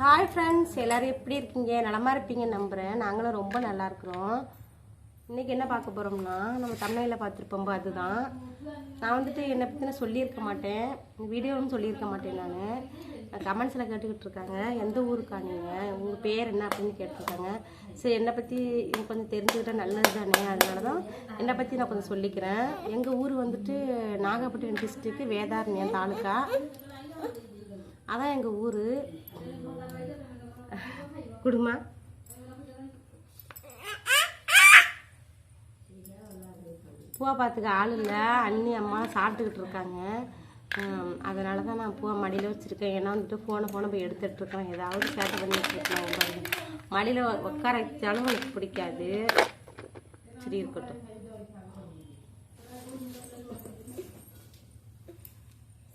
Hi friends எல்லோரும் எப்படி இருக்கீங்க? நலமாக இருப்பீங்க நம்புகிறேன் நாங்களும் ரொம்ப நல்லா இருக்கிறோம். இன்றைக்கி என்ன பார்க்க போகிறோம்னா நம்ம தமிழில் பார்த்துருப்போம் அதுதான். நான் வந்துட்டு என்னை பற்றின சொல்லியிருக்க மாட்டேன். வீடியோன்னு சொல்லியிருக்க மாட்டேன் நான். கமெண்ட்ஸில் கேட்டுக்கிட்டு இருக்காங்க. எந்த ஊருக்கா நீங்கள் உங்கள் பேர் என்ன அப்படின்னு கேட்டிருக்காங்க. சரி என்னை பற்றி கொஞ்சம் தெரிஞ்சுக்கிட்டால் நல்லது தானே? அதனால தான் என்னை பற்றி நான் கொஞ்சம் சொல்லிக்கிறேன். எங்கள் ஊர் வந்துட்டு நாகப்பட்டினம் டிஸ்ட்ரிக்ட் வேதாரண்யம் தாலுக்கா. அதான் எங்கள் ஊர். குடுமா. பூவை பார்த்துக்க ஆள் இல்லை. அண்ணி அம்மா சாப்பிட்டுக்கிட்டு இருக்காங்க. அதனால தான் நான் பூவை மடியில் வச்சுருக்கேன். ஏன்னா வந்துட்டு ஃபோனை ஃபோனை போய் எடுத்துகிட்ருக்கேன் ஏதாவது சேட்டை பண்ணி வச்சுருக்கேன் மடியில் உட்கார வச்சாலும் எனக்கு பிடிக்காது. சரி இருக்கட்டும்.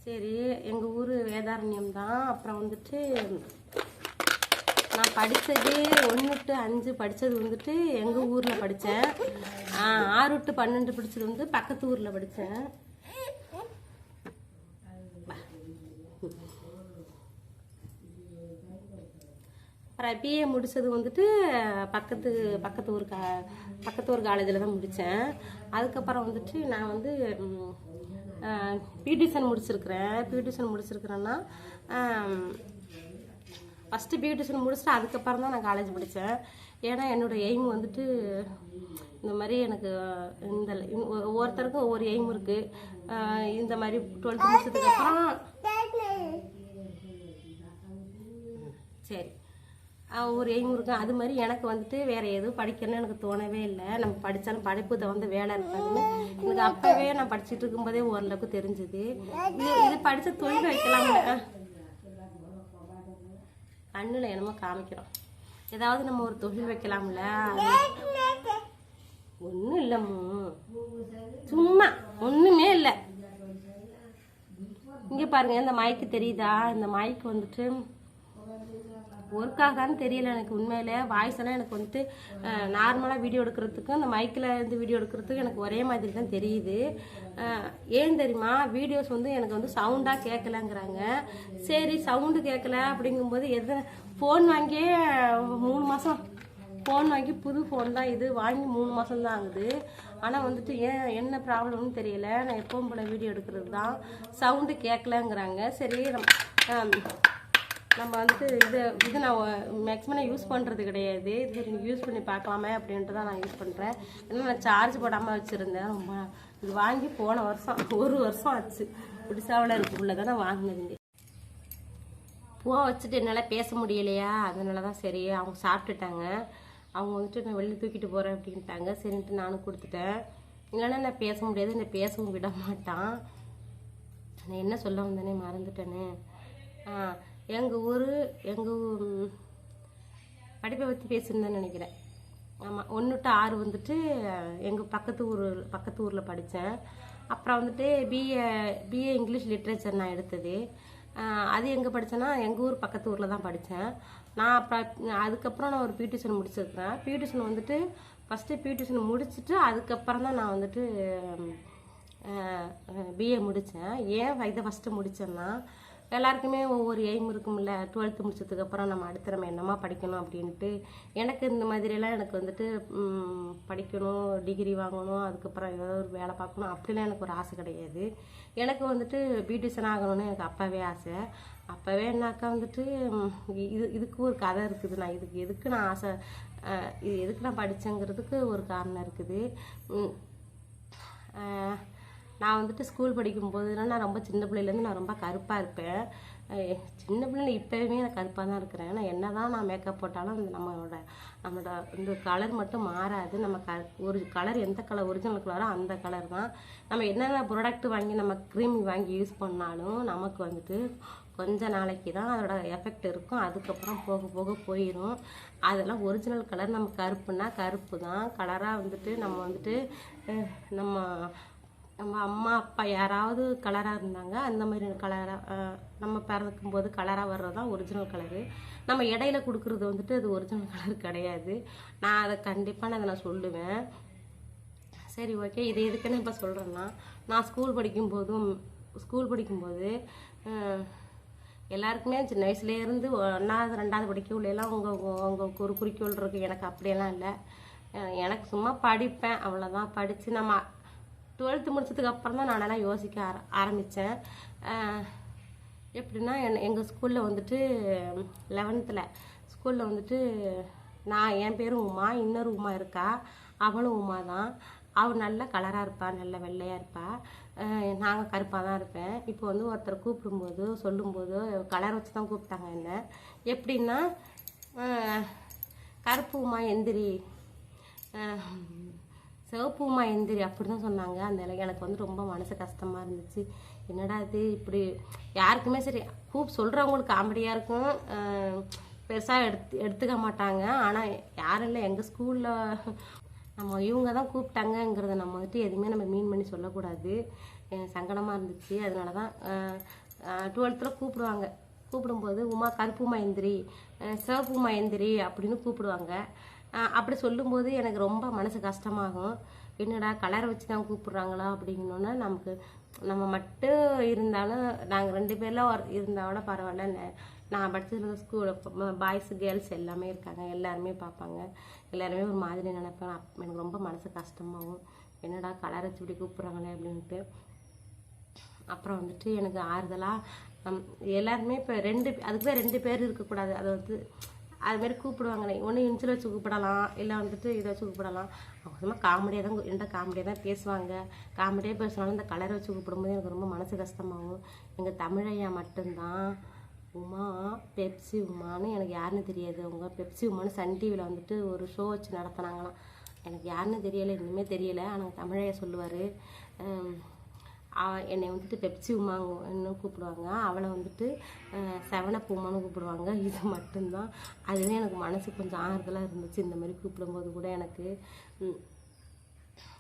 சரி எங்கள் ஊர் வேதாரண்யம் தான். அப்புறம் வந்துட்டு நான் படித்தது ஒன்று டு அஞ்சு படித்தது வந்துட்டு எங்கள் ஊரில் படித்தேன் ஆறு டு பன்னெண்டு படித்தது வந்து பக்கத்து ஊரில் படித்தேன் அப்புறம் பிஏ முடித்தது வந்துட்டு பக்கத்து பக்கத்து ஊர் கா பக்கத்து ஊர் காலேஜில் தான் முடித்தேன் அதுக்கப்புறம் வந்துட்டு நான் வந்து பியூட்டிஷன் முடிச்சிருக்கிறேன். பியூட்டிஷன் முடிச்சிருக்கிறேன்னா ஃபஸ்ட்டு பியூட்டிஷன் முடிச்சுட்டு அதுக்கப்புறம் தான் நான் காலேஜ் படித்தேன் ஏன்னா என்னோடய எய்ம் வந்துட்டு இந்த மாதிரி எனக்கு இந்த ஒவ்வொருத்தருக்கும் ஒவ்வொரு எய்ம் இருக்குது இந்த மாதிரி டுவெல்த்து முடிச்சதுக்கப்புறம் சரி. ஒரு எய்ம் இருக்கும் அது மாதிரி எனக்கு வந்துட்டு வேற எதுவும் படிக்கணும்னு எனக்கு தோணவே இல்லை. நம்ம படித்தாலும் படிப்பு தகுந்த வேலை இருக்காதுன்னு எனக்கு அப்பவே நான் படிச்சுட்டு இருக்கும்போதே ஓரளவுக்கு தெரிஞ்சுது. இது இது படித்த தொழில் வைக்கலாம்ல. கண்ணில் என்னமோ காமிக்கிறோம். ஏதாவது நம்ம ஒரு தொழில் வைக்கலாம்ல. ஒன்றும் இல்லைம்மு சும்மா ஒன்றுமே இல்லை. இங்கே பாருங்க இந்த மயக்கு தெரியுதா? இந்த மயக்கு வந்துட்டு ஒர்க் ஆகான்னு தெரியல. எனக்கு உண்மையிலே வாய்ஸ் எல்லாம் எனக்கு வந்துட்டு நார்மலாக வீடியோ எடுக்கிறதுக்கும் இந்த மைக்கில் இருந்து வீடியோ எடுக்கிறதுக்கும் எனக்கு ஒரே மாதிரி தான் தெரியுது. ஏன் தெரியுமா? வீடியோஸ் வந்து எனக்கு வந்து சவுண்டாக கேட்கலங்கிறாங்க சரி சவுண்டு கேட்கல அப்படிங்கும்போது எது ஃபோன் வாங்கியே மூணு மாதம் ஃபோன் வாங்கி புது ஃபோன் தான் இது. வாங்கி மூணு மாதம் தான் ஆகுது. ஆனால் வந்துட்டு ஏன் என்ன ப்ராப்ளம்னு தெரியல. நான் எப்பவும் போல வீடியோ எடுக்கிறது தான். சவுண்டு கேட்கலங்கிறாங்க சரி நம்ம வந்துட்டு இது இது நான் மேக்ஸிமம் நான் யூஸ் பண்ணுறது கிடையாது. இது சரி யூஸ் பண்ணி பார்க்கலாமே அப்படின்ட்டு தான் நான் யூஸ் பண்ணுறேன் ஏன்னா நான் சார்ஜ் போடாமல் வச்சுருந்தேன். ரொம்ப இது வாங்கி போன வருஷம் ஒரு வருஷம் ஆச்சு. புதுசாவில் இருக்குள்ளே தான் நான் வாங்கினதுங்க பூவை வச்சுட்டு என்னால் பேச முடியலையா? அதனால தான் சரி அவங்க சாப்பிட்டுட்டாங்க. அவங்க வந்துட்டு நான் வெளியே தூக்கிட்டு போகிறேன் அப்படின்ட்டாங்க. சரின்ட்டு நானும் கொடுத்துட்டேன். இல்லைன்னா நான் பேச முடியாது. என்னை பேசவும் விட மாட்டான். நான் என்ன சொல்ல வந்தேனே மறந்துட்டேனே. ஆ எங்கள் ஊர் எங்கள் படிப்பை பற்றி பேசியிருந்தேன்னு நினைக்கிறேன். ஆமாம் ஒன்று டு ஆறு வந்துட்டு எங்கள் பக்கத்து ஊர் பக்கத்து ஊரில் படித்தேன் அப்புறம் வந்துட்டு பிஏ பிஏ இங்கிலீஷ் லிட்ரேச்சர் நான் எடுத்தது. அது எங்கே படித்தேன்னா எங்கள் ஊர் பக்கத்து ஊரில் தான் படித்தேன் நான் அப்புறம் அதுக்கப்புறம் நான் ஒரு பியூட்டிஷன் முடிச்சிருக்கிறேன். பியூட்டிஷன் வந்துட்டு ஃபஸ்ட்டு பியூட்டிஷன் முடிச்சுட்டு அதுக்கப்புறம் தான் நான் வந்துட்டு பிஏ முடித்தேன் ஏன் இதை ஃபஸ்ட்டு முடித்தேன்னா எல்லாருக்குமே ஒவ்வொரு எய்ம் இருக்கும்ல. டுவெல்த்து முடிச்சதுக்கப்புறம் நம்ம அடுத்து நம்ம என்னமா படிக்கணும் அப்படின்ட்டு எனக்கு இந்த மாதிரியெல்லாம் எனக்கு வந்துட்டு படிக்கணும் டிகிரி வாங்கணும் அதுக்கப்புறம் ஏதாவது ஒரு வேலை பார்க்கணும் அப்படிலாம் எனக்கு ஒரு ஆசை கிடையாது. எனக்கு வந்துட்டு பியூட்டிஷன் ஆகணும்னு எனக்கு அப்போவே ஆசை. அப்போவே என்னாக்கா வந்துட்டு இது இதுக்கு ஒரு கதை இருக்குது. நான் இதுக்கு எதுக்கு நான் ஆசை இது எதுக்கு நான் படித்தேங்கிறதுக்கு ஒரு காரணம் இருக்குது. நான் வந்துட்டு ஸ்கூல் படிக்கும்போதுலாம் நான் ரொம்ப சின்ன பிள்ளையிலேருந்து நான் ரொம்ப கருப்பாக இருப்பேன். சின்ன பிள்ளைல இப்போயுமே நான் கருப்பாக தான் இருக்கிறேன். ஆனால் என்ன தான் நான் மேக்கப் போட்டாலும் அந்த நம்மளோட நம்மளோட இந்த கலர் மட்டும் மாறாது. நம்ம க ஒரு கலர் எந்த கலர் ஒரிஜினல் கலரோ அந்த கலர் தான். நம்ம என்னென்ன ப்ராடக்ட் வாங்கி நம்ம க்ரீம் வாங்கி யூஸ் பண்ணாலும் நமக்கு வந்துட்டு கொஞ்ச நாளைக்கு தான் அதோட எஃபெக்ட் இருக்கும். அதுக்கப்புறம் போக போக போயிடும் அதெல்லாம் ஒரிஜினல் கலர் நம்ம கருப்புனா கருப்பு தான். கலராக வந்துட்டு நம்ம வந்துட்டு நம்ம நம்ம அம்மா அப்பா யாராவது கலராக இருந்தாங்க அந்த மாதிரி கலராக நம்ம பிறக்கும் போது கலராக வர்றது தான் ஒரிஜினல் கலரு நம்ம இடையில கொடுக்குறது வந்துட்டு அது ஒரிஜினல் கலர் கிடையாது. நான் அதை கண்டிப்பாக நான் அதை நான் சொல்லுவேன். சரி ஓகே இது எதுக்குன்னு இப்போ சொல்கிறேன்னா நான் ஸ்கூல் படிக்கும்போதும் ஸ்கூல் படிக்கும்போது எல்லாருக்குமே சின்ன வயசுலேருந்து ஒன்றாவது ரெண்டாவது படிக்க உங்கள் உங்கள் ஒரு குறிக்கோள் இருக்குது எனக்கு அப்படியெல்லாம் இல்லை. எனக்கு சும்மா படிப்பேன். அவ்வளோதான் படித்து நம்ம டுவெல்த்து முடிச்சதுக்கு அப்புறம் தான் நானெல்லாம் யோசிக்க ஆர ஆரம்பித்தேன் எப்படின்னா என் எங்கள் ஸ்கூலில் வந்துட்டு லெவன்த்தில் ஸ்கூலில் வந்துட்டு நான் என் பேரும் உமா இன்னொரு உமா இருக்கா? அவளும் உமா தான். அவள் நல்ல கலராக இருப்பாள் நல்ல வெள்ளையாக இருப்பாள் நாங்கள் கருப்பாக தான் இருப்பேன். இப்போ வந்து ஒருத்தர் கூப்பிடும்போது சொல்லும்போது கலர் வச்சு தான் கூப்பிட்டாங்க என்ன. எப்படின்னா கருப்பு உமா எந்திரி. சிவப்பு உமா எந்திரி அப்படி தான் சொன்னாங்க. அந்த இலை- எனக்கு வந்து ரொம்ப மனசு கஷ்டமாக இருந்துச்சு. என்னடா இது இப்படி? யாருக்குமே சரி கூப் சொல்கிறவங்களுக்கு காமெடியாக இருக்கும். பெருசாக எடுத்து எடுத்துக்க மாட்டாங்க. ஆனால் யாரும் இல்லை. எங்கள் ஸ்கூலில் நம்ம இவங்க தான் கூப்பிட்டாங்கங்கிறத நம்ம வந்துட்டு எதுவுமே நம்ம மீன் பண்ணி சொல்லக்கூடாது. சங்கடமாக இருந்துச்சு. அதனால தான் டுவெல்த்தில் கூப்பிடுவாங்க. கூப்பிடும்போது உமா கருப்பு உமா எந்திரி. சிவப்புமா சிவப்பு எந்திரி அப்படின்னு கூப்பிடுவாங்க. அப்படி சொல்லும்போது எனக்கு ரொம்ப மனசு கஷ்டமாகும். என்னடா கலரை வச்சு தான் கூப்பிட்றாங்களா அப்படிங்கணுன்னா நமக்கு நம்ம மட்டும் இருந்தாலும் நாங்கள் ரெண்டு பேரில் ஒரு இருந்தால் கூட பரவாயில்ல. நான் படிச்சிருந்த ஸ்கூலில் பாய்ஸ் கேர்ள்ஸ் எல்லாமே இருக்காங்க. எல்லாருமே பார்ப்பாங்க. எல்லாருமே ஒரு மாதிரி நினைப்பேன் எனக்கு ரொம்ப மனசு கஷ்டமாகும். என்னடா கலர் வச்சு இப்படி கூப்பிட்றாங்களே அப்படின்ட்டு. அப்புறம் வந்துட்டு எனக்கு ஆறுதலாக எல்லாருமே இப்போ ரெண்டு அதுக்கு தான் ரெண்டு பேர் இருக்கக்கூடாது. அது வந்து அது மாதிரி ஒன்று இன்சில் வச்சு கூப்பிடலாம் இல்லை வந்துட்டு இதை வச்சு கூப்பிடலாம் அவங்க சும்மா காமெடியாக தான் என்கிட்ட காமெடியாக தான் பேசுவாங்க. காமெடியாக பேசினாலும் இந்த கலரை வச்சு கூப்பிடும்போது எனக்கு ரொம்ப மனசு கஷ்டமாகும். எங்கள் தமிழையா மட்டும்தான். உமா பெப்சி உமான்னு எனக்கு யாருன்னு தெரியாது. அவங்க பெப்சி உமான்னு சன் டிவியில் வந்துட்டு ஒரு ஷோ வச்சு நடத்துனாங்களாம். எனக்கு யாருன்னு தெரியலை. இன்னுமே தெரியலை. ஆனால் தமிழையா சொல்லுவார். என்னை வந்துட்டு பெப்சி உமாங்கன்னு கூப்பிடுவாங்க. அவளை வந்துட்டு செவனப் உமான்னு கூப்பிடுவாங்க. இது மட்டும்தான். அதுவே எனக்கு மனசு கொஞ்சம் ஆறுதலாக இருந்துச்சு. இந்த மாதிரி கூப்பிடும்போது கூட எனக்கு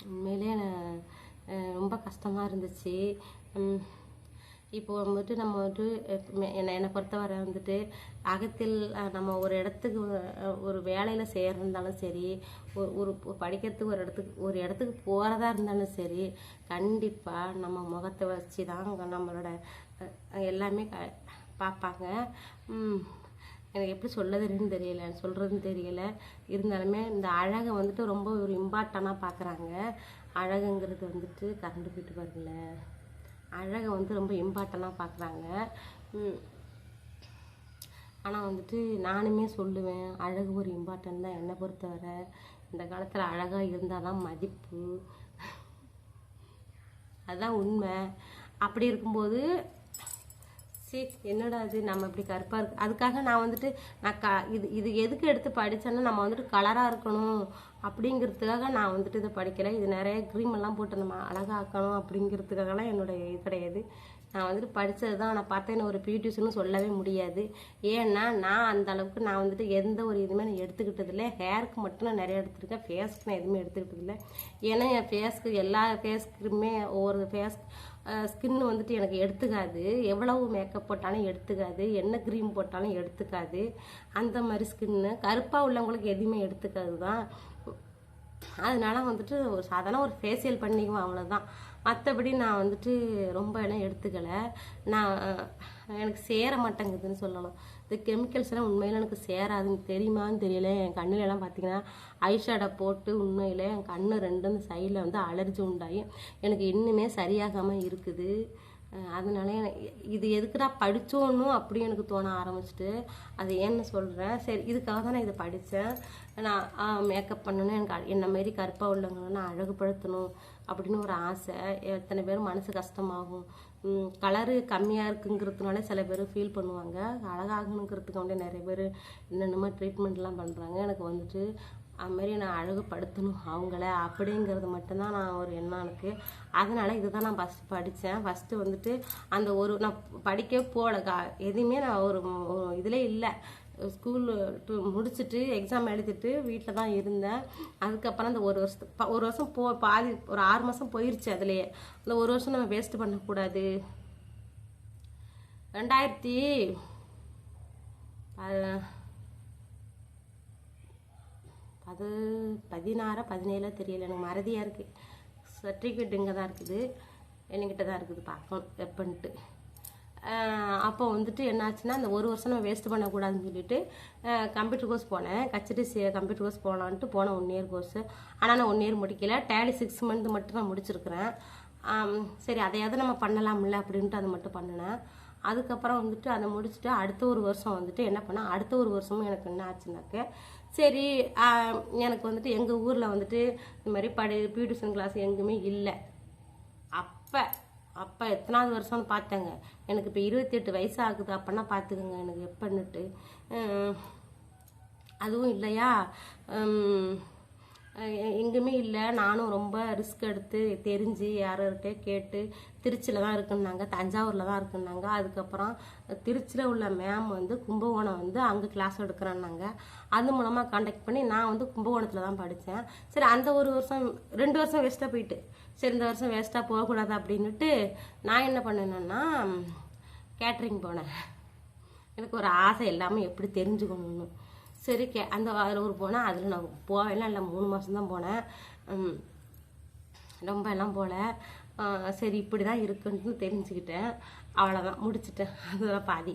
உண்மையிலே ரொம்ப கஷ்டமாக இருந்துச்சு. இப்போ வந்துட்டு நம்ம வந்துட்டு என்னை என்னை பொறுத்தவரை வந்துட்டு அகத்தில் நம்ம ஒரு இடத்துக்கு ஒரு வேலையில் சேர்ந்தாலும் சரி ஒரு ஒரு படிக்கிறதுக்கு ஒரு இடத்துக்கு ஒரு இடத்துக்கு போகிறதா இருந்தாலும் சரி கண்டிப்பாக நம்ம முகத்தை வச்சு தான் நம்மளோட எல்லாமே க பார்ப்பாங்க. எனக்கு எப்படி சொல்லதுன்னு தெரியல சொல்கிறதுன்னு தெரியல. இருந்தாலுமே இந்த அழகை வந்துட்டு ரொம்ப ஒரு இம்பார்ட்டனாக பார்க்குறாங்க. அழகுங்கிறது வந்துட்டு கரண்ட் போயிட்டு பாருங்களேன் அழகை வந்து ரொம்ப இம்பார்ட்டனாக பார்க்குறாங்க ஆனால் வந்துட்டு நானுமே சொல்லுவேன் அழகு ஒரு இம்பார்ட்டன் தான் என்னை பொறுத்தவரை. இந்த காலத்தில் அழகாக இருந்தால் தான் மதிப்பு. அதுதான் உண்மை. அப்படி இருக்கும்போது சரி என்னடா இது? நம்ம இப்படி கருப்பாக இருக்கு. அதுக்காக நான் வந்துட்டு நான் க இது இது எதுக்கு எடுத்து படித்தேன்னா நம்ம வந்துட்டு கலராக இருக்கணும் அப்படிங்கிறதுக்காக நான் வந்துட்டு இதை படிக்கலை இது நிறைய க்ரீம் எல்லாம் போட்டு நம்ம அழகாக்கணும் அப்படிங்கிறதுக்காகலாம் என்னுடைய இது கிடையாது. நான் வந்துட்டு படித்தது தான். நான் பார்த்தேன் ஒரு பியூட்டிஷன்னு சொல்லவே முடியாது. ஏன்னா நான் அந்த அளவுக்கு நான் வந்துட்டு எந்த ஒரு இதுவுமே நான் எடுத்துக்கிட்டதில்லை ஹேருக்கு மட்டும் நான் நிறைய எடுத்துருக்கேன். ஃபேஸ்க்கு நான் எதுவுமே எடுத்துக்கிட்டதில்லை ஏன்னா என் ஃபேஸ்க்கு எல்லா ஃபேஸ்க்குமே ஒவ்வொரு ஃபேஸ் ஸ்கின் வந்துட்டு எனக்கு எடுத்துக்காது. எவ்வளவு மேக்கப் போட்டாலும் எடுத்துக்காது. என்ன க்ரீம் போட்டாலும் எடுத்துக்காது. அந்த மாதிரி ஸ்கின்னு கருப்பாக உள்ளவங்களுக்கு எதுவுமே எடுத்துக்காது தான். அதனால வந்துட்டு ஒரு சாதாரண ஒரு ஃபேஷியல் பண்ணிக்குவேன் அவ்வளோதான் மற்றபடி நான் வந்துட்டு ரொம்ப எல்லாம் எடுத்துக்கலை. நான் எனக்கு சேர மாட்டேங்குதுன்னு சொல்லலாம் இந்த கெமிக்கல்ஸ் எல்லாம் உண்மையில எனக்கு சேராதுன்னு தெரியுமான்னு தெரியல. என் கண்ணுல எல்லாம் பார்த்தீங்கன்னா ஐஷேடை போட்டு உண்மையில என் கண்ணு ரெண்டும் சைடில் வந்து அலர்ஜி உண்டாகி எனக்கு இன்னுமே சரியாகாமல் இருக்குது. அதனால எனக்கு இது எதுக்குடா படித்தோன்னு அப்படி எனக்கு தோண ஆரம்பிச்சிட்டு அது ஏன்னு சொல்கிறேன் சரி இதுக்காக தான் நான் இதை படித்தேன் நான் மேக்கப் பண்ணணும் எனக்கு என்ன மாரி கருப்பாக உள்ளவங்களை நான் அழகுபடுத்தணும் அப்படின்னு ஒரு ஆசை. எத்தனை பேர் மனசு கஷ்டமாகும். கலரு கம்மியாக இருக்குங்கிறதுனால சில பேர் ஃபீல் பண்ணுவாங்க. அழகாகணுங்கிறதுக்கு வந்து நிறைய பேர் என்னென்னமோ ட்ரீட்மெண்ட்லாம் பண்ணுறாங்க எனக்கு வந்துட்டு அதுமாரி நான் அழகுப்படுத்தணும் அவங்கள அப்படிங்கிறது மட்டும்தான் நான் ஒரு எண்ணம் எனக்கு. அதனால இதுதான் நான் ஃபஸ்ட்டு படித்தேன் ஃபஸ்ட்டு வந்துட்டு அந்த ஒரு நான் படிக்க போகல. கா எதுவுமே நான் ஒரு இதில் இல்லை. ஸ்கூல் முடிச்சுட்டு எக்ஸாம் எழுதிட்டு வீட்டில் தான் இருந்தேன். அதுக்கப்புறம் அந்த ஒரு வருஷத்து ஒரு வருஷம் போ பாதி ஒரு ஆறு மாதம் போயிருச்சு அதுலேயே. அந்த ஒரு வருஷம் நம்ம வேஸ்ட் பண்ணக்கூடாது. ரெண்டாயிரத்தி பது அது பதினாறா பதினேழா தெரியல. எனக்கு மறதியாக இருக்குது சர்டிஃபிகேட் இங்கே தான் இருக்குது. என்கிட்ட தான் இருக்குது. பார்க்கணும் எப்பன்ட்டு. அப்போ வந்துட்டு என்னாச்சுன்னா அந்த ஒரு வருஷம் நம்ம வேஸ்ட் பண்ணக்கூடாதுன்னு சொல்லிட்டு கம்ப்யூட்டர் கோர்ஸ் போனேன். கச்சடி கம்ப்யூட்டர் கோர்ஸ் போகலான்ட்டு போனேன் ஒன் இயர் கோர்ஸ் ஆனால் நான் ஒன் இயர் முடிக்கல. டேலி சிக்ஸ் மந்த் மட்டும் நான் முடிச்சிருக்கிறேன். சரி அதையாவது நம்ம பண்ணலாம்ல அப்படின்ட்டு அதை மட்டும் பண்ணினேன். அதுக்கப்புறம் வந்துட்டு அதை முடிச்சுட்டு அடுத்த ஒரு வருஷம் வந்துட்டு என்ன பண்ணேன்? அடுத்த ஒரு வருஷமும் எனக்கு என்ன ஆச்சுனாக்க சரி எனக்கு வந்துட்டு எங்கள் ஊரில் வந்துட்டு இந்த மாதிரி படி பியூட்டிஷன் கிளாஸ் எங்குமே இல்லை. அப்போ அப்போ எத்தனாவது வருஷம்னு பார்த்தேங்க. எனக்கு இப்போ இருபத்தெட்டு வயசு ஆகுது. அப்போனா பார்த்துக்குங்க. எனக்கு எப்பன்னுட்டு அதுவும் இல்லையா? எங்குமே இல்லை. நானும் ரொம்ப ரிஸ்க் எடுத்து தெரிஞ்சு யார்கிட்ட கேட்டு திருச்சியில் தான் இருக்குன்னாங்க. தஞ்சாவூரில் தான் இருக்குன்னாங்க. அதுக்கப்புறம் திருச்சியில் உள்ள மேம் வந்து கும்பகோணம் வந்து அங்கே கிளாஸ் எடுக்கிறேன்னாங்க. அது மூலமாக காண்டாக்ட் பண்ணி நான் வந்து கும்பகோணத்தில் தான் படித்தேன் சரி அந்த ஒரு வருஷம் ரெண்டு வருஷம் வேஸ்ட்டாக போயிட்டு. சரி இந்த வருஷம் வேஸ்ட்டாக போகக்கூடாது அப்படின்னுட்டு நான் என்ன பண்ணினேன்னா கேட்ரிங் போனேன். எனக்கு ஒரு ஆசை எல்லாமே எப்படி தெரிஞ்சுக்கணும்னு. சரி கே அந்த அதில் ஒரு போனேன் அதில் நான் போவேலாம் இல்லை மூணு மாதம்தான் போனேன். ரொம்ப எல்லாம் போகல சரி இப்படி தான் இருக்குன்னு தெரிஞ்சுக்கிட்டேன். அவ்வளோதான் முடிச்சிட்டேன். அதுதான் பாதி.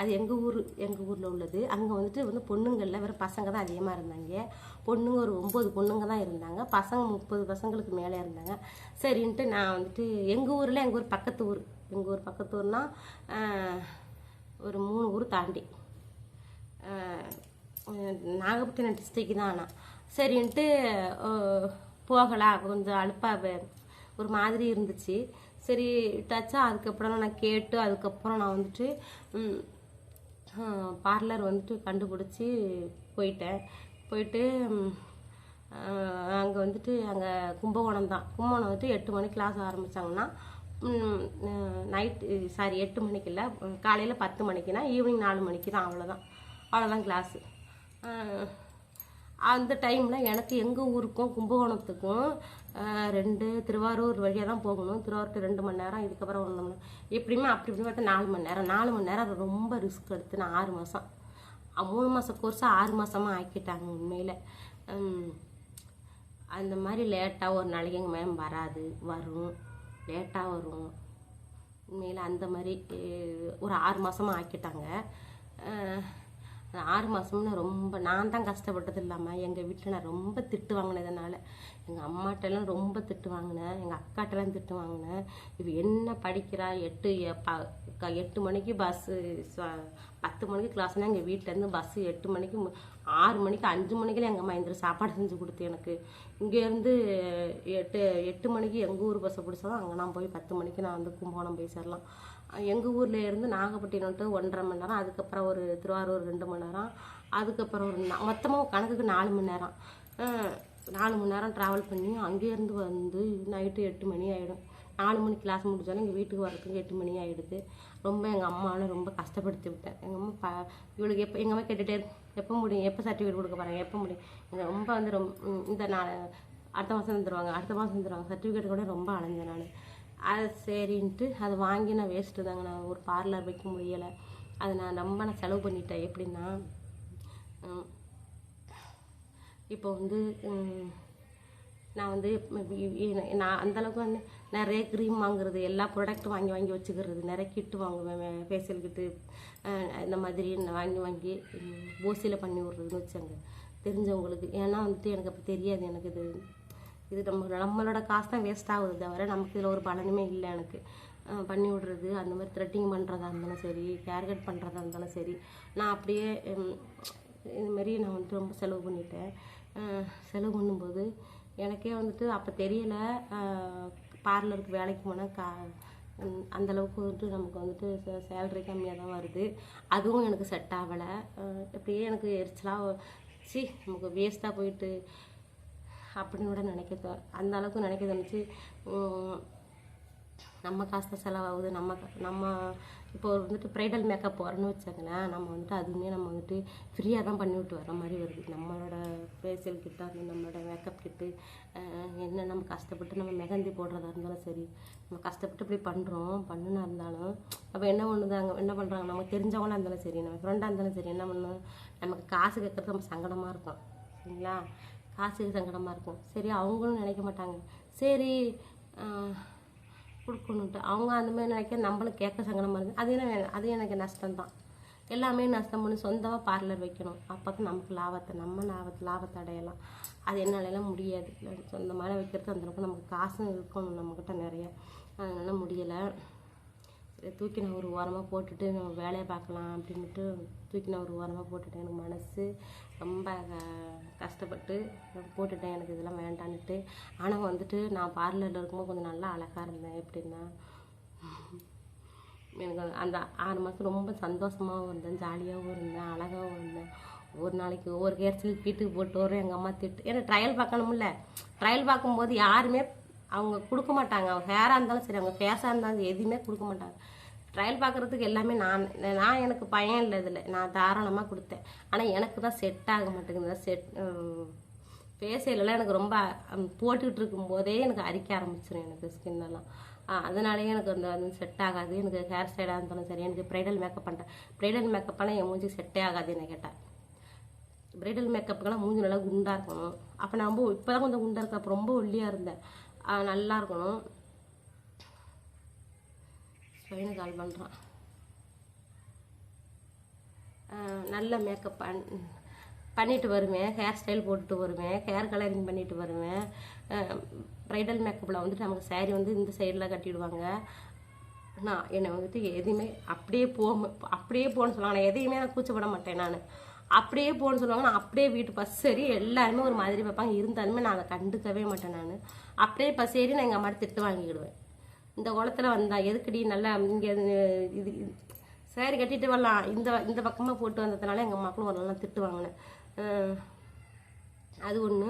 அது எங்கள் ஊர் எங்கள் ஊரில் உள்ளது. அங்கே வந்துட்டு வந்து பொண்ணுங்களில் வெறும் பசங்க தான் அதிகமாக இருந்தாங்க. பொண்ணுங்க ஒரு ஒம்பது பொண்ணுங்க தான் இருந்தாங்க. பசங்க முப்பது பசங்களுக்கு மேலே இருந்தாங்க. சரின்ட்டு நான் வந்துட்டு எங்கள் ஊரில் எங்கள் ஊர் பக்கத்து ஊர். எங்கள் ஊர் பக்கத்து ஊர்னால் ஒரு மூணு ஊர் தாண்டி. நாகப்பட்டினம் டிஸ்ட்ரிக்கு தான் ஆனால் சரின்ட்டு போகலாம். கொஞ்சம் அலுப்பாக ஒரு மாதிரி இருந்துச்சு. சரி விட்டாச்சா அதுக்கப்புறம் நான் கேட்டு அதுக்கப்புறம் நான் வந்துட்டு பார்லர் வந்துட்டு கண்டுபிடிச்சி போயிட்டேன். போயிட்டு அங்கே வந்துட்டு அங்கே கும்பகோணம் தான். கும்பகோணம் வந்துட்டு எட்டு மணிக்கு கிளாஸ் ஆரம்பித்தாங்கன்னா நைட்டு சாரி எட்டு மணிக்கு இல்லை காலையில் பத்து மணிக்குனா ஈவினிங் நாலு மணிக்கு தான் அவ்வளோதான் அவ்வளோதான் கிளாஸு அந்த டைமில் எனக்கு எங்கள் ஊருக்கும் கும்பகோணத்துக்கும் ரெண்டு திருவாரூர் வழியாக தான் போகணும். திருவாரூர் ரெண்டு மணி நேரம் இதுக்கப்புறம் ஒன்று மணி எப்படியுமே அப்படி இப்படி பார்த்தா நாலு மணி நேரம். நாலு மணி நேரம் ரொம்ப ரிஸ்க் எடுத்து நான் ஆறு மாதம் மூணு மாதம் கோர்ஸாக ஆறு மாதமாக ஆக்கிட்டாங்க உண்மையில். அந்த மாதிரி லேட்டாக ஒரு நாளைக்கு எங்கள் மேம் வராது வரும். லேட்டாக வரும். உண்மையில் அந்த மாதிரி ஒரு ஆறு மாதமாக ஆக்கிட்டாங்க. ஆறு மாதம்னு ரொம்ப நான் தான் கஷ்டப்பட்டது இல்லாமல் எங்கள் வீட்டில் நான் ரொம்ப திட்டு வாங்கினதுனால எங்கள் அம்மாட்டெல்லாம் ரொம்ப திட்டு வாங்கினேன். எங்கள் அக்காட்டெல்லாம் திட்டு வாங்கினேன். இது என்ன படிக்கிறா? எட்டு க- எட்டு மணிக்கு பஸ்ஸு பத்து மணிக்கு கிளாஸ்னால் எங்கள் வீட்டிலேருந்து பஸ்ஸு எட்டு மணிக்கு ஆறு மணிக்கு அஞ்சு மணிக்கெல்லாம் எங்கள் அம்மா எந்திர சாப்பாடு செஞ்சு கொடுத்து எனக்கு. இங்கேருந்து எட்டு எட்டு மணிக்கு எங்கள் ஊர் பஸ்ஸை பிடிச்சா அங்கே நான் போய் பத்து மணிக்கு நான் வந்து கும்பகோணம் போய் சேரலாம். எங்கள் ஊரில் இருந்து நாகப்பட்டினம் to ஒன்றரை மணி நேரம் அதுக்கப்புறம் ஒரு திருவாரூர் ரெண்டு மணி நேரம் அதுக்கப்புறம் ஒரு மொத்தமாக கணக்குக்கு நாலு மணி நேரம். நாலு மணி நேரம் ட்ராவல் பண்ணி அங்கேருந்து வந்து நைட்டு எட்டு மணி ஆகிடும் நாலு மணி கிளாஸ் முடிச்சாலும் எங்கள் வீட்டுக்கு வரதுக்கு எட்டு மணி ஆகிடுது ரொம்ப எங்கள் அம்மாவை ரொம்ப கஷ்டப்படுத்தி விட்டேன். எங்கள் அம்மா ப இவளுக்கு எப்போ எங்கள் அம்மா கேட்டுகிட்டே எப்போ முடியும்? எப்போ சர்டிஃபிகேட் கொடுக்க போகிறாங்க எப்போ முடியும்? எனக்கு ரொம்ப வந்து ரொம்ப இந்த நான் அடுத்த மாதம் தந்துடுவாங்க அடுத்த மாதம் தந்துடுவாங்க சர்டிஃபிகேட் கூட ரொம்ப அலைஞ்சேன் நான். அது சரின்ட்டு அது வாங்கி நான் வேஸ்ட்டு தாங்க. நான் ஒரு பார்லர் வைக்க முடியலை. அதை நான் ரொம்ப நான் செலவு பண்ணிட்டேன். எப்படின்னா இப்போ வந்து நான் வந்து நான் அந்தளவுக்கு வந்து நிறைய க்ரீம் வாங்குறது எல்லா ப்ராடக்ட்டும் வாங்கி வாங்கி வச்சுக்கிறது நிறைய கிட்டு வாங்குவேன் ஃபேஷியல் கிட்டு இந்த மாதிரி நான் வாங்கி வாங்கி ஓசியில் பண்ணி விட்றதுன்னு வச்சாங்க தெரிஞ்சவங்களுக்கு ஏன்னா வந்துட்டு எனக்கு அப்போ தெரியாது எனக்கு இது இது நம்ம நம்மளோட காசு தான் வேஸ்ட் ஆகுது தவிர நமக்கு இதில் ஒரு பலனுமே இல்லை எனக்கு. பண்ணி விடுறது அந்த மாதிரி த்ரெட்டிங் பண்ணுறதா இருந்தாலும் சரி ஹேர் கட் பண்ணுறதா இருந்தாலும் சரி நான் அப்படியே இதுமாரி இது நான் வந்துட்டு ரொம்ப செலவு பண்ணிட்டேன். செலவு பண்ணும்போது எனக்கே வந்துட்டு அப்போ தெரியலை பார்லருக்கு வேலைக்கு போனால் கா அந்தளவுக்கு அந்த அளவுக்கு வந்துட்டு நமக்கு வந்துட்டு சேலரி கம்மியாக தான் வருது. அதுவும் எனக்கு செட் ஆகலை. இப்படியே எனக்கு எரிச்சலாக சி நமக்கு வேஸ்ட்டாக போயிட்டு அப்படின்னு கூட நினைக்க தோ- அந்த அளவுக்கு நினைக்க தோணுச்சு. நம்ம காசு தான் செலவாகுது. நம்ம நம்ம இப்போ வந்துட்டு ப்ரைடல் மேக்கப் போகிறோன்னு வச்சாங்கன்னா நம்ம வந்துட்டு அதுவுமே நம்ம வந்துட்டு ஃப்ரீயாக தான் பண்ணி விட்டு வர மாதிரி வருது. நம்மளோட ஃபேஷியல் கிட்ட அந்த நம்மளோட மேக்கப் கிட்டு என்ன நம்ம கஷ்டப்பட்டு நம்ம மெகந்தி போடுறதா இருந்தாலும் சரி நம்ம கஷ்டப்பட்டு இப்படி பண்ணுறோம் பண்ணுனா இருந்தாலும் அப்போ என்ன பண்ணுதாங்க என்ன பண்ணுறாங்க நமக்கு தெரிஞ்சவங்களா இருந்தாலும் சரி நம்ம ஃப்ரெண்டாக இருந்தாலும் சரி என்ன பண்ணணும்? நமக்கு காசு கேட்குறது நம்ம சங்கடமாக இருக்கும். சரிங்களா? காசுக்கு சங்கடமாக இருக்கும். சரி அவங்களும் நினைக்க மாட்டாங்க. சரி கொடுக்கணுன்ட்டு அவங்க அந்த மாதிரி நினைக்க நம்மளும் கேட்க சங்கடமாக இருக்குது அது என்ன அது எனக்கு நஷ்டம்தான். எல்லாமே நஷ்டம் பண்ணி சொந்தமாக பார்லர் வைக்கணும். அப்போ தான் நமக்கு லாபத்தை நம்ம லாபத்தை லாபத்தை அடையலாம். அது என்னாலலாம் முடியாது. சொந்தமாக வைக்கிறது அந்தளவுக்கு நமக்கு காசும் இருக்கணும் நம்மக்கிட்ட நிறைய. அதனால் முடியலை. தூக்கி நான் ஒரு ஓரமாக போட்டுட்டு நம்ம வேலையை பார்க்கலாம் அப்படின்ட்டு தூக்கி நான் ஒரு ஓரமாக போட்டுட்டேன். எனக்கு மனசு ரொம்ப கஷ்டப்பட்டு போட்டுட்டேன் எனக்கு இதெல்லாம் வேண்டான்ட்டு ஆனால் வந்துட்டு நான் பார்லரில் இருக்கும்போது கொஞ்சம் நல்லா அழகாக இருந்தேன். எப்படின்னா எனக்கு அந்த ஆறு மாதம் ரொம்ப சந்தோஷமாகவும் இருந்தேன் ஜாலியாகவும் இருந்தேன் அழகாகவும் இருந்தேன். ஒரு நாளைக்கு ஒவ்வொரு கேர்ஸில் வீட்டுக்கு போட்டு வரும் எங்கள் அம்மா திட்டு ஏன்னா ட்ரையல் பார்க்கணும்ல. ட்ரையல் பார்க்கும்போது யாருமே அவங்க கொடுக்க மாட்டாங்க. அவங்க ஹேராக இருந்தாலும் சரி அவங்க ஃபேஸாக இருந்தாலும் எதுவுமே கொடுக்க மாட்டாங்க. ட்ரையல் பார்க்குறதுக்கு எல்லாமே நான் நான் எனக்கு பயம் இல்லை இதில். நான் தாராளமாக கொடுத்தேன். ஆனால் எனக்கு தான் செட் ஆக மாட்டேங்குது. செட் ஃபேஷியலெல்லாம் எனக்கு ரொம்ப போட்டுக்கிட்டு இருக்கும்போதே எனக்கு அரிக்க ஆரம்பிச்சிடும் எனக்கு ஸ்கின்னெல்லாம் அதனாலேயே எனக்கு அந்த அது செட் ஆகாது. எனக்கு ஹேர் ஸ்டைலாக இருந்தாலும் சரி எனக்கு ப்ரைடல் மேக்கப் பண்ணுறேன் ப்ரைடல் மேக்கப்லாம் என் மூஞ்சி செட்டே ஆகாது என்ன கேட்டேன் ப்ரைடல் மேக்கப்புக்கெல்லாம் மூஞ்சி நல்லா குண்டாக இருக்கணும். அப்போ நான் ரொம்ப இப்போ தான் கொஞ்சம் குண்டாக இருக்கேன். அப்போ ரொம்ப ஒல்லியாக இருந்தேன். நல்லா இருக்கணும். பையனை கால் பண்ணுறான் நல்ல மேக்கப் பண் பண்ணிட்டு வருவேன் ஹேர் ஸ்டைல் போட்டுட்டு வருவேன் ஹேர் கலரிங் பண்ணிட்டு வருவேன் ப்ரைடல் மேக்கப்பில் வந்துட்டு நமக்கு சேரீ வந்து இந்த சைடில் கட்டிடுவாங்க. நான் என்னை வந்துட்டு எதுவுமே அப்படியே போ அப்படியே போன்னு சொல்லுவாங்க. நான் எதையுமே நான் கூச்சப்பட மாட்டேன் நான். அப்படியே போன்னு சொல்லுவாங்க. நான் அப்படியே வீட்டு பஸ் சரி எல்லாருமே ஒரு மாதிரி பார்ப்பாங்க இருந்தாலுமே நான் அதை கண்டுக்கவே மாட்டேன் நான். அப்படியே பஸ் ஏறி நான் எங்கள் அம்மா திட்டு வாங்கிக்கிடுவேன் இந்த குளத்துல வந்தான் எதுக்குடி நல்லா இங்கே இது சேரி கட்டிட்டு வரலாம். இந்த இந்த பக்கமாக போட்டு வந்ததுனால எங்கள் அம்மாக்களும் ஒரு நல்லா திட்டு வாங்கினேன் அது ஒன்று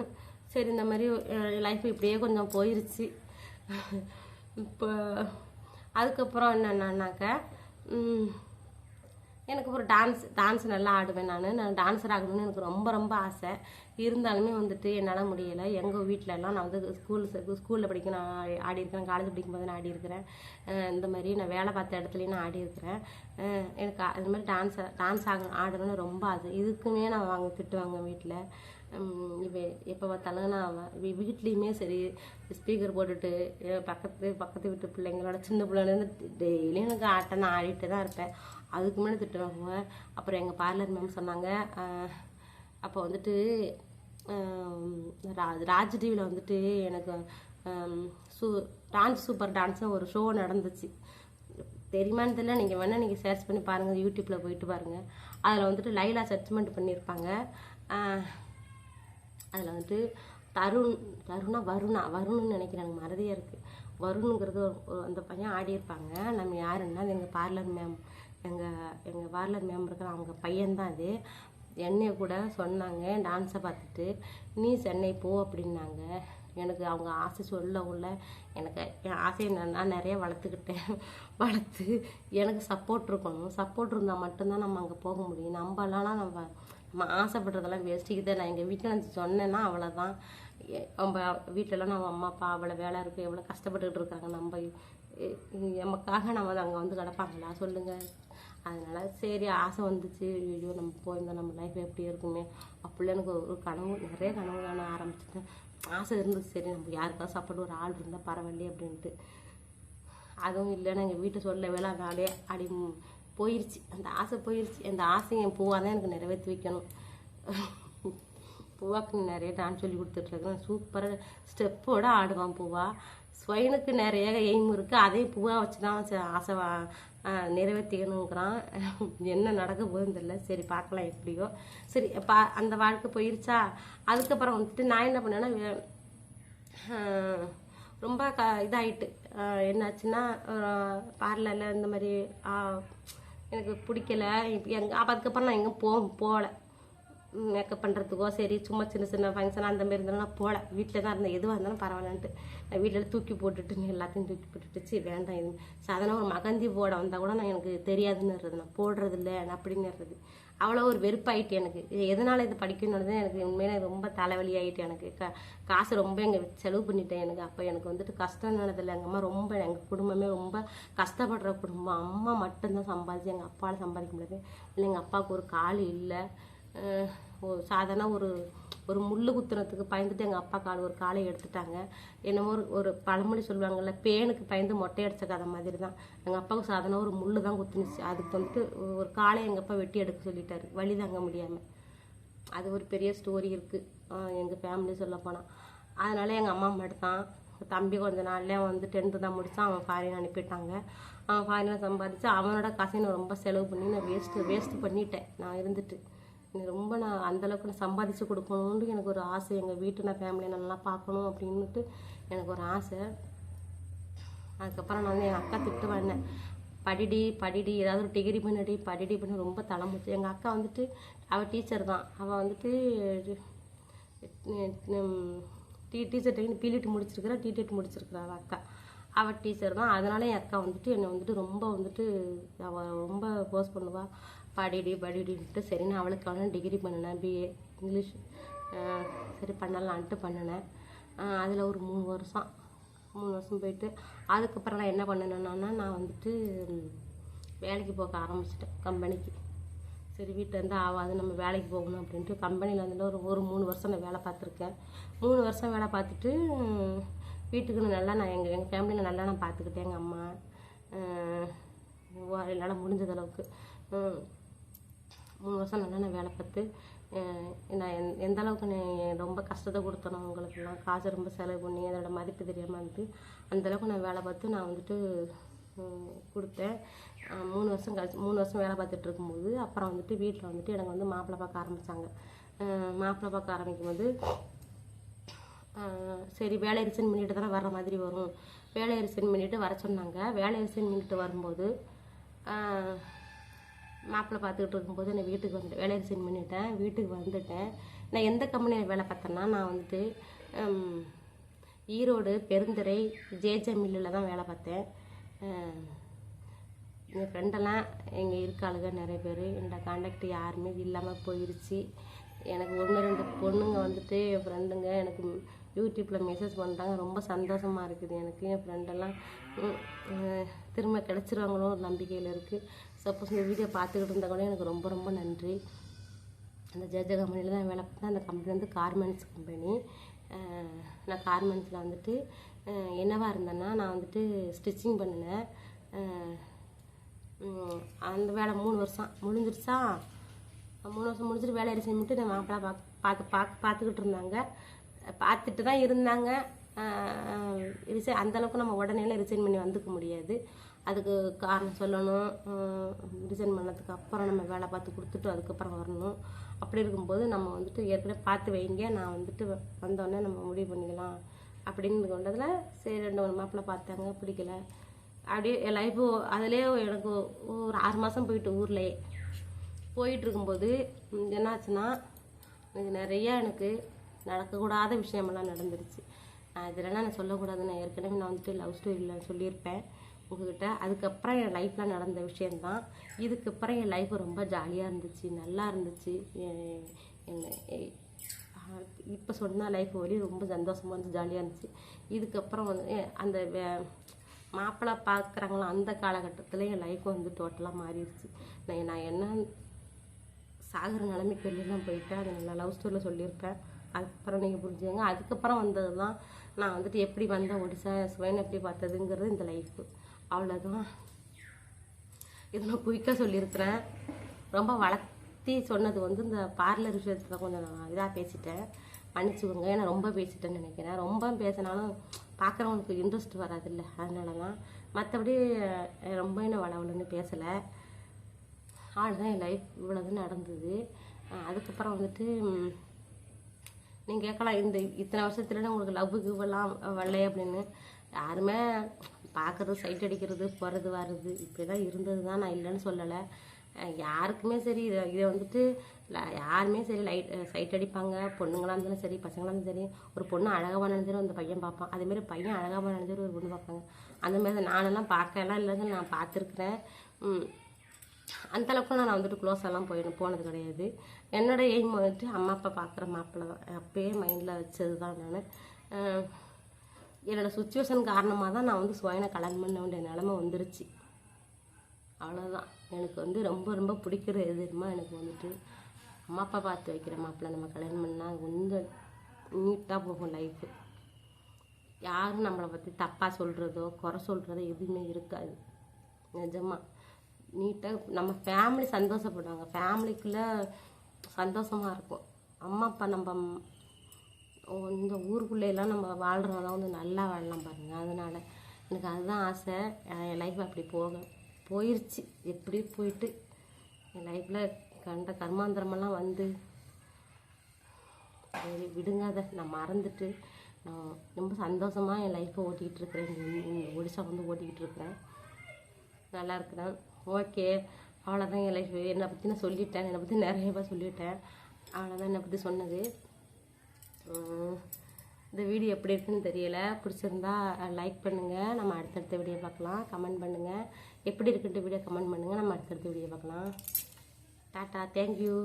சரி இந்த மாதிரி லைஃப் இப்படியே கொஞ்சம் போயிருச்சு. இப்போ அதுக்கப்புறம் என்னென்னாக்கா எனக்கு ஒரு டான்ஸ் டான்ஸ் நல்லா ஆடுவேன் நான். நான் டான்ஸர் ஆகணும்னு எனக்கு ரொம்ப ரொம்ப ஆசை. இருந்தாலுமே வந்துட்டு என்னால் முடியலை. எங்கள் வீட்டிலலாம் நான் வந்து ஸ்கூல் ஸ்கூலில் படிக்க நான் ஆடியிருக்கிறேன். காலேஜ் காலேஜ் படிக்கும்போது நான் ஆடியிருக்கிறேன். இந்த மாதிரி நான் வேலை பார்த்த இடத்துலையும் நான் ஆடியிருக்கிறேன். எனக்கு அது மாதிரி டான்ஸ் டான்ஸ் ஆக ஆடணும்னு ரொம்ப ஆசை. இதுக்குமே நான் வாங்க திட்டுவாங்க வீட்டில் எப்போ பார்த்தாலும் நான் வீட்லேயுமே சரி ஸ்பீக்கர் போட்டுட்டு என் பக்கத்து பக்கத்து வீட்டு பிள்ளைங்களோட சின்ன பிள்ளைலேருந்து டெய்லியும் எனக்கு ஆட்டம் நான் ஆடிட்டு தான் இருப்பேன். அதுக்கு முன்னாடி திட்டுவாங்க. அப்புறம் எங்கள் பார்லர் மேம் சொன்னாங்க அப்போ வந்துட்டு ரா- ராஜ் டிவியில் வந்துட்டு எனக்கு சூ டான்ஸ் சூப்பர் டான்ஸ்னு ஒரு ஷோ நடந்துச்சு. தெரியுமான்னு தெரியல. நீங்கள் வேணால் நீங்கள் சர்ச் பண்ணி பாருங்கள் யூடியூப்பில் போயிட்டு பாருங்கள் அதில் வந்துட்டு லைலா சர்ச்மெண்ட் பண்ணியிருப்பாங்க. அதில் வந்துட்டு தருண் தருணா வருணா வருணுன்னு நினைக்கிறேன். எனக்கு மறதியாக இருக்குது வருணுங்கிறது ஒரு- அந்த பையன் ஆடியிருப்பாங்க. நம்ம யாருன்னா அது எங்கள் பார்லர் மேம் எங்கள் எங்கள் பார்லர் மேம் இருக்கிற அவங்க பையன்தான் அது என்னைய கூட சொன்னாங்க டான்ஸை பார்த்துட்டு நீ சென்னை போ அப்படின்னாங்க எனக்கு அவங்க ஆசை சொல்ல உள்ள எனக்கு என் ஆசையை நான் நான் நிறைய வளர்த்துக்கிட்டேன் வளர்த்து எனக்கு சப்போர்ட் இருக்கணும் சப்போர்ட் இருந்தால் மட்டும்தான் நம்ம அங்கே போக முடியும் நம்மளாலாம் நம்ம நம்ம ஆசைப்படுறதெல்லாம் வேஸ்ட்டு நான் எங்கள் வீட்டில் நான் சொன்னேன்னா அவ்வளோதான் நம்ம வீட்டிலலாம் நம்ம அம்மா அப்பா அவ்வளோ வேலை இருக்குது எவ்வளோ கஷ்டப்பட்டுக்கிட்டு இருக்காங்க நம்ம எமக்காக நமக்காக நம்ம அங்கே வந்து கிடப்பாங்களா சொல்லுங்கள் அதனால சரி ஆசை வந்துச்சு. ஐயோ நம்ம போயிருந்தோம் நம்ம லைஃப் எப்படி இருக்குமே. அப்படிலாம் எனக்கு ஒரு கனவு நிறைய கனவு காண ஆரம்பிச்சிட்டேன். ஆசை இருந்துச்சு சரி நம்ம யாருக்காவது சாப்பாடு ஒரு ஆள் இருந்தால் பரவாயில்லையே அப்படின்ட்டு. அதுவும் இல்லைன்னு எங்கள் வீட்டை சொல்ல வேலை நாளே அடி ம், போயிருச்சு. அந்த ஆசை போயிருச்சு. அந்த ஆசையை என் பூவாக தான் எனக்கு நிறைவேற்றி வைக்கணும். பூவாக்கு நிறைய டான்ஸ் சொல்லி கொடுத்துட்ருக்கேன் சூப்பராக ஸ்டெப்போடு ஆடுவான் பூவா. ஸ்வைனுக்கு நிறைய எய்ம் இருக்குது அதே பூவாக வச்சு தான் ஆசை நிறைவேற்றிக்கணுங்கிறான். என்ன நடக்க போகுதுன்னு தெரியல. சரி பார்க்கலாம் எப்படியோ. சரி பா அந்த வாழ்க்கை போயிருச்சா? அதுக்கப்புறம் வந்துட்டு நான் என்ன பண்ணேன்னா ரொம்ப க இதாயிட்டு. என்னாச்சுன்னா பார்லரில் இந்த மாதிரி எனக்கு பிடிக்கல. எங்கே அப்போ அதுக்கப்புறம் நான் எங்கே போ போகலை. மேக்கப் பண்ணுறதுக்கோ சரி சும்மா சின்ன சின்ன ஃபங்க்ஷன் அந்த மாதிரி இருந்தாலும் நான் போகல வீட்டில் தான் இருந்தேன். எதுவாக இருந்தாலும் பரவாயில்லன்ட்டு. நான் வீட்டில் தூக்கி போட்டுட்டு எல்லாத்தையும் தூக்கி போட்டுட்டுச்சு வேண்டாம் இது. சாதாரண ஒரு மகந்தி போட வந்தால் கூட நான் எனக்கு தெரியாதுன்னு நான் போடுறது இல்லை அப்படின்னுறது. அவ்வளோ ஒரு வெறுப்பாயிட்டு எனக்கு. இது எதனால் இது படிக்கணும்னு எனக்கு உண்மையிலே ரொம்ப தலைவலி ஆகிட்டு எனக்கு. க காசு ரொம்ப எங்கள் செலவு பண்ணிட்டேன் எனக்கு. அப்போ எனக்கு வந்துட்டு கஷ்டம் நடதில்லை எங்கள் அம்மா ரொம்ப எங்கள் குடும்பமே ரொம்ப கஷ்டப்படுற குடும்பம். அம்மா மட்டும்தான் சம்பாதிச்சு எங்கள் அப்பாவில் சம்பாதிக்க முடியாது. இல்லை எங்கள் அப்பாவுக்கு ஒரு கால் இல்லை. சாதாரண ஒரு ஒரு முள்ளு குத்துறதுக்கு பயந்துட்டு எங்கள் அப்பா கால் ஒரு காலை எடுத்துட்டாங்க. என்னமோ ஒரு ஒரு பழமொழி சொல்லுவாங்கல்ல பேனுக்கு பயந்து மொட்டை அடித்த கதை மாதிரி தான் எங்கள் அப்பாவுக்கு சாதாரண ஒரு முள்ளு தான் குத்துனுச்சு. அதுக்கு வந்துட்டு ஒரு காலை எங்கள் அப்பா வெட்டி எடுக்க சொல்லிட்டாரு. வழி தாங்க முடியாமல் அது ஒரு பெரிய ஸ்டோரி இருக்குது எங்கள் ஃபேமிலி சொல்ல போனால் அதனால் எங்கள் அம்மா மட்டும்தான். தம்பி கொஞ்ச நாள்லேயே வந்து டென்த்து தான் முடித்தான் அவன் ஃபாரின் அனுப்பிட்டாங்க. அவன் ஃபாரினில் சம்பாதிச்சு அவனோட காசையும் நான் ரொம்ப செலவு பண்ணி நான் வேஸ்ட்டு வேஸ்ட் பண்ணிட்டேன். நான் இருந்துட்டு. ரொம்ப நான் அந்தளவுக்கு நான் சம்பாதிச்சு கொடுக்கணுன்ட்டு எனக்கு ஒரு ஆசை. எங்கள் வீட்டு நான் ஃபேமிலியை நல்லா பார்க்கணும் அப்படின்னுட்டு எனக்கு ஒரு ஆசை. அதுக்கப்புறம் நான் வந்து எங்கள் அக்கா திட்டு வந்தேன் படிடி படிடி ஏதாவது ஒரு டிகிரி பண்ணடி படிடி பண்ணி ரொம்ப தலைமுச்சு எங்கள் அக்கா வந்துட்டு அவள் டீச்சர் தான். அவள் வந்துட்டு டீ டீச்சர் ட்ரெயின் பிலிட் முடிச்சிருக்கிறா டிடெட் முடிச்சிருக்கிறா அவள் அக்கா. அவள் டீச்சர் தான். அதனால என் அக்கா வந்துட்டு என்னை வந்துட்டு ரொம்ப வந்துட்டு அவள் ரொம்ப போஸ் பண்ணுவாள் படிடி படிடின்ட்டு சரி நான் அவளுக்கு அவளும் டிகிரி பண்ணினேன் பிஏ இங்கிலீஷ் சரி பண்ணலான்ட்டு பண்ணினேன். அதில் ஒரு மூணு வருஷம் மூணு வருஷம் போயிட்டு அதுக்கப்புறம் நான் என்ன பண்ணினேன்னா நான் வந்துட்டு வேலைக்கு போக ஆரம்பிச்சிட்டேன் கம்பெனிக்கு சரி வீட்டிலேருந்து ஆகாது நம்ம வேலைக்கு போகணும் அப்படின்ட்டு கம்பெனியில் வந்துட்டு ஒரு ஒரு மூணு வருஷம் நான் வேலை பார்த்துருக்கேன். மூணு வருஷம் வேலை பார்த்துட்டு வீட்டுக்குன்னு நல்லா நான் எங்கள் எங்கள் ஃபேமிலியில் நல்லா நான் பார்த்துக்கிட்டேன் எங்கள் அம்மா என்னால் முடிஞ்சதளவுக்கு மூணு வருஷம் நல்லா நான் வேலை பார்த்து நான் எந் எந்த அளவுக்கு நான் ரொம்ப கஷ்டத்தை கொடுத்தனோ அவங்களுக்குலாம் காசு ரொம்ப செலவு பண்ணி அதோடய மதிப்பு தெரியாமல் இருந்து அந்த அளவுக்கு நான் வேலை பார்த்து நான் வந்துட்டு கொடுத்தேன். மூணு வருஷம் கழிச்சு மூணு வருஷம் வேலை பார்த்துட்டு இருக்கும்போது அப்புறம் வந்துட்டு வீட்டில் வந்துட்டு எனக்கு வந்து மாப்பிள்ளை பார்க்க ஆரம்பித்தாங்க மாப்பிள்ளை பார்க்க ஆரம்பிக்கும் போது சரி வேலை ரிசைன் பண்ணிட்டு தானே வர்ற மாதிரி வரும். வேலையை ரிசைன் பண்ணிட்டு வர சொன்னாங்க. வேலையை ரிசைன் பண்ணிட்டு வரும்போது மாப்பிள்ளை பார்த்துக்கிட்டு இருக்கும்போது நான் வீட்டுக்கு வந்துட்டேன் வேலையை ரிசைன் பண்ணிட்டேன். வீட்டுக்கு வந்துட்டேன். நான் எந்த கம்பெனியில் வேலை பார்த்தேன்னா நான் வந்துட்டு ஈரோடு பெருந்துறை ஜேஜே மில்லில் தான் வேலை பார்த்தேன். என் ஃப்ரெண்டெல்லாம் இங்கே இருக்காளுங்க நிறைய பேர். என்னோட காண்டாக்ட் யாருமே இல்லாமல் போயிருச்சு. எனக்கு ஒன்று ரெண்டு பொண்ணுங்க வந்துட்டு என் ஃப்ரெண்டுங்க எனக்கு யூடியூப்பில் மெசேஜ் பண்ணுறாங்க ரொம்ப சந்தோஷமாக இருக்குது எனக்கு. என் ஃப்ரெண்டெல்லாம் திரும்ப கிடச்சிருவாங்களோ ஒரு நம்பிக்கையில் இருக்குது சப்போஸ் இந்த வீடியோ பார்த்துக்கிட்டு இருந்தால் கூட எனக்கு ரொம்ப ரொம்ப நன்றி. அந்த ஜெஜ கம்பெனியில் தான் வேலை பார்த்தேன் அந்த கம்பெனி வந்து கார்மெண்ட்ஸ் கம்பெனி நான் கார்மெண்ட்ஸில் வந்துட்டு என்னவாக இருந்தேன்னா நான் வந்துட்டு ஸ்டிச்சிங் பண்ணினேன். அந்த வேலை மூணு வருஷம் முடிஞ்சிருச்சா? மூணு வருஷம் முடிஞ்சிட்டு வேலையை ரிசைன் பண்ணிட்டு நான் மாப்பிளா பார்க்க பார்த்து பார்க்க பார்த்துக்கிட்டு இருந்தாங்க. பார்த்துட்டு தான் இருந்தாங்க. ரிசைன் அந்த அளவுக்கு நம்ம உடனேலாம் ரிசைன் பண்ணி வந்துக்க முடியாது. அதுக்கு காரணம் சொல்லணும். ரிசைன் பண்ணதுக்கு அப்புறம் நம்ம வேலை பார்த்து கொடுத்துட்டு அதுக்கப்புறம் வரணும். அப்படி இருக்கும்போது நம்ம வந்துட்டு ஏற்கனவே பார்த்து வைங்க. நான் வந்துட்டு வ- வந்தோடனே நம்ம முடிவு பண்ணிக்கலாம். அப்படின்னு கொண்டதில் சரி ரெண்டு மூணு மாப்பிள்ள பார்த்தாங்க பிடிக்கல. அப்படியே என் லைஃபு அதுலேயே எனக்கு ஒரு ஆறு மாதம் போயிட்டு ஊர்லேயே. போயிட்டு இருக்கும்போது என்னாச்சுன்னா எனக்கு நிறையா எனக்கு நடக்கக்கூடாத விஷயமெல்லாம் நடந்துருச்சு. நான் இதெல்லாம் நான் சொல்லக்கூடாது. நான் ஏற்கனவே நான் வந்துட்டு லவ் ஸ்டோரியில் சொல்லியிருப்பேன். உங்ககிட்ட. அதுக்கப்புறம் என் லைஃப்பில் நடந்த விஷயந்தான் இதுக்கப்புறம் என் லைஃப் ரொம்ப ஜாலியாக இருந்துச்சு நல்லா இருந்துச்சு. என்ன- இப்போ சொன்ன லைஃப் வரையும் ரொம்ப சந்தோஷமாக இருந்துச்சு ஜாலியாக இருந்துச்சு. இதுக்கப்புறம் வந்து அந்த வே- மாப்பிள்ளை பார்க்குறாங்களோ அந்த காலகட்டத்தில் என் லைஃப் வந்து டோட்டலாக மாறிடுச்சு. நான் நான் என்ன சாகிற நிலைமைக்கு வெளியெல்லாம் போயிட்டேன். அதை நல்லா லவ் ஸ்டோரியில் சொல்லியிருப்பேன். அதுக்கப்புறம் நீங்கள் புரிஞ்சுங்க அதுக்கப்புறம் வந்தது தான் நான் வந்துட்டு எப்படி வந்தேன் ஒடிசா சுவைன் எப்படி பார்த்ததுங்கிறது இந்த லைஃப்பு அவ்வளோதான் இது நான் குயிக்காக சொல்லியிருக்கிறேன். ரொம்ப வளர்த்தி சொன்னது வந்து இந்த பார்லர் விஷயத்தில் கொஞ்சம் நான் இதாக பேசிட்டேன். மன்னிச்சுக்கோங்க. ஏன்னா ரொம்ப பேசிட்டேன்னு நினைக்கிறேன். ரொம்ப பேசினாலும் பார்க்குறவங்களுக்கு இன்ட்ரெஸ்ட் வராதுல்ல. அதனால தான் மற்றபடி ரொம்ப இன்னும் வளவலன்னு பேசலை. அவ்வளோதான் என் லைஃப் இவ்வளோது நடந்தது. அதுக்கப்புறம் வந்துட்டு நீங்கள் கேட்கலாம். இந்த இத்தனை வருஷத்துல உங்களுக்கு லவ் கிவ்வெல்லாம் வரலையே அப்படின்னு. யாருமே பார்க்கறது சைட் அடிக்கிறது போகிறது வர்றது. இப்படி தான் இருந்தது தான் நான் இல்லைன்னு சொல்லலை. யாருக்குமே சரி இதை இதை வந்துட்டு யாருமே சரி லைட் சைட் அடிப்பாங்க. பொண்ணுங்களாக இருந்தாலும் சரி பசங்களாக இருந்தாலும் சரி ஒரு பொண்ணு அழகாக நினைஞ்சாலும் அந்த பையன் பார்ப்பான். அதேமாரி பையன் அழகாக நினைஞ்சாலும் ஒரு பொண்ணு பார்ப்பாங்க. அந்த மாதிரி தான் நானெல்லாம் பார்க்கலாம் இல்லைன்னு நான் பார்த்துருக்குறேன். அந்தளவுக்கு அந்த நான் வந்துட்டு க்ளோஸ் எல்லாம் போய் போனது கிடையாது. என்னோட எய்ம் வந்துட்டு அம்மா அப்பா பார்க்குற மாப்பிள்ளை தான் அப்பயே மைண்டில் வச்சது தான் நான். என்னோடய சுச்சுவேஷன் காரணமாக தான் நான் வந்து சுயனை கல்யாணம் பண்ண வேண்டிய நிலமை வந்துருச்சு. அவ்வளோதான் எனக்கு வந்து ரொம்ப ரொம்ப பிடிக்கிற எது எனக்கு வந்துட்டு அம்மா அப்பா பார்த்து வைக்கிற மாப்பிள்ளை நம்ம கல்யாணம் பண்ணால் கொஞ்சம் நீட்டாக போகும் லைஃபு யாரும் நம்மளை பற்றி தப்பாக சொல்கிறதோ குறை சொல்கிறதோ எதுவுமே இருக்காது. நிஜமா. நீட்டாக நம்ம ஃபேமிலி சந்தோஷப்படுவாங்க. ஃபேமிலிக்குள்ளே சந்தோஷமாக இருக்கும். அம்மா அப்பா நம்ம இந்த ஊருக்குள்ளேலாம் நம்ம வாழ்கிறோம்னா வந்து நல்லா வாழலாம் பாருங்கள் அதனால் எனக்கு அதுதான் ஆசை. என் லைஃப் அப்படி போக போயிடுச்சு எப்படி போயிட்டு என் லைஃப்பில் கண்ட கர்மாந்திரமெல்லாம் வந்து சரி விடுங்க அதை. நான் மறந்துட்டு நான் ரொம்ப சந்தோஷமாக என் லைஃப்பை ஓட்டிக்கிட்டு இருக்கிறேன். ஒடிசா வந்து ஓட்டிக்கிட்டு இருக்கிறேன். நல்லா இருக்கிறேன். ஓகே அவ்வளோதான் என் லைஃப் என்னை பற்றி நான் சொல்லிட்டேன். என்னை பற்றி நிறைய பேர் சொல்லிட்டேன். அவ்வளோதான் என்னை பற்றி சொன்னது. இந்த வீடியோ எப்படி இருக்குன்னு தெரியலை. பிடிச்சிருந்தா லைக் பண்ணுங்கள் நம்ம அடுத்தடுத்த வீடியோ பார்க்கலாம். கமெண்ட் பண்ணுங்கள் எப்படி இருக்குன்ட்டு வீடியோ கமெண்ட் பண்ணுங்கள் நம்ம அடுத்தடுத்த வீடியோ பார்க்கலாம். Tata thank you